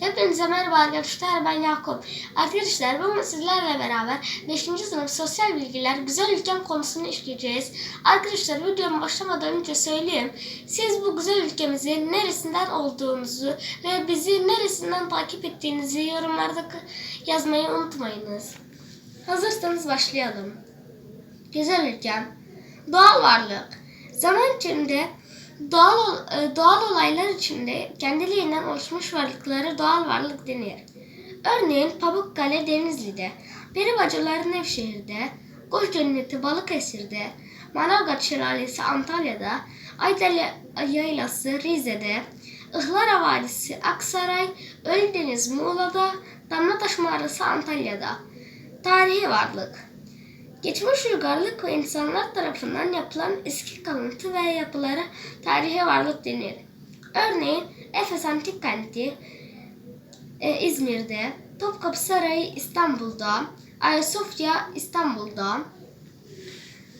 Hepinize merhaba arkadaşlar ben Yakup. Arkadaşlar bugün sizlerle beraber 5. sınıf sosyal bilgiler güzel ülkem konusunu işleyeceğiz. Arkadaşlar videomu başlamadan önce söyleyeyim. Siz bu güzel ülkemizin neresinden olduğunuzu ve bizi neresinden takip ettiğinizi yorumlarda yazmayı unutmayınız. Hazırsanız başlayalım. Güzel ülkem. Doğal varlık. Zaman içinde doğal e, doğal olaylar içinde kendiliğinden oluşmuş varlıklara doğal varlık denir. Örneğin Pamukkale Denizli'de, Peribacılar Nevşehir'de, Kuş Cenneti Balıkesir'de, Manavgat Şelalesi Antalya'da, Ayder Yaylası Rize'de, Ihlara Vadisi Aksaray, Ölüdeniz Muğla'da, Damlataş Mağarası Antalya'da. Tarihi varlık. Geçmiş uygarlık ve insanlar tarafından yapılan eski kalıntı ve yapılara tarihi varlık denir. Örneğin Efes Antik Kenti e, İzmir'de, Topkapı Sarayı İstanbul'da, Ayasofya İstanbul'da,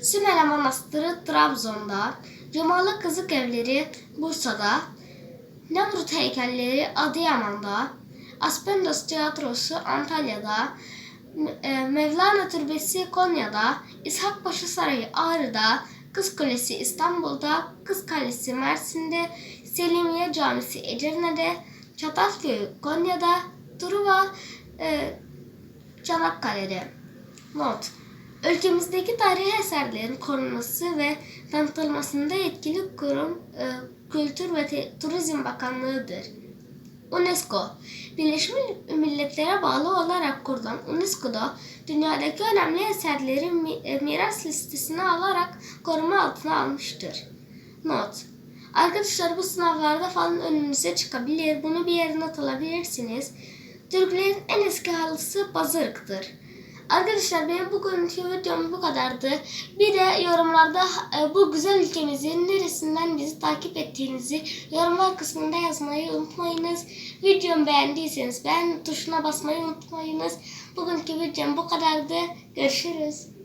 Sümele Manastırı Trabzon'da, Cumalı Kızık Evleri Bursa'da, Nemrut heykelleri Adıyaman'da, Aspendos Tiyatrosu Antalya'da, Mevlana Türbesi Konya'da, İshakpaşa Sarayı Ağrı'da, Kız Kulesi İstanbul'da, Kız Kalesi Mersin'de, Selimiye Camisi Edirne'de, Çatalköy Konya'da, Truva e, Çanakkale'de. Not. Ülkemizdeki tarihi eserlerin korunması ve tanıtılmasında etkili kurum e, Kültür ve Turizm Bakanlığı'dır. UNESCO, Birleşmiş Milletler'e bağlı olarak kurulan UNESCO'da dünyadaki önemli eserleri e, miras listesine alarak koruma altına almıştır. Not. Arkadaşlar bu sınavlarda falan önünüze çıkabilir. Bunu bir yere not alabilirsiniz. Türklerin en eski halısı bazırıktır. Arkadaşlar benim bugünkü videom bu kadardı. Bir de yorumlarda e, bu güzel ülkemizin neresinden bizi takip ettiğinizi yorumlar kısmında yazmayı unutmayınız. Videomu beğendiyseniz beğen tuşuna basmayı unutmayınız. Bugünkü videom bu kadardı. Görüşürüz.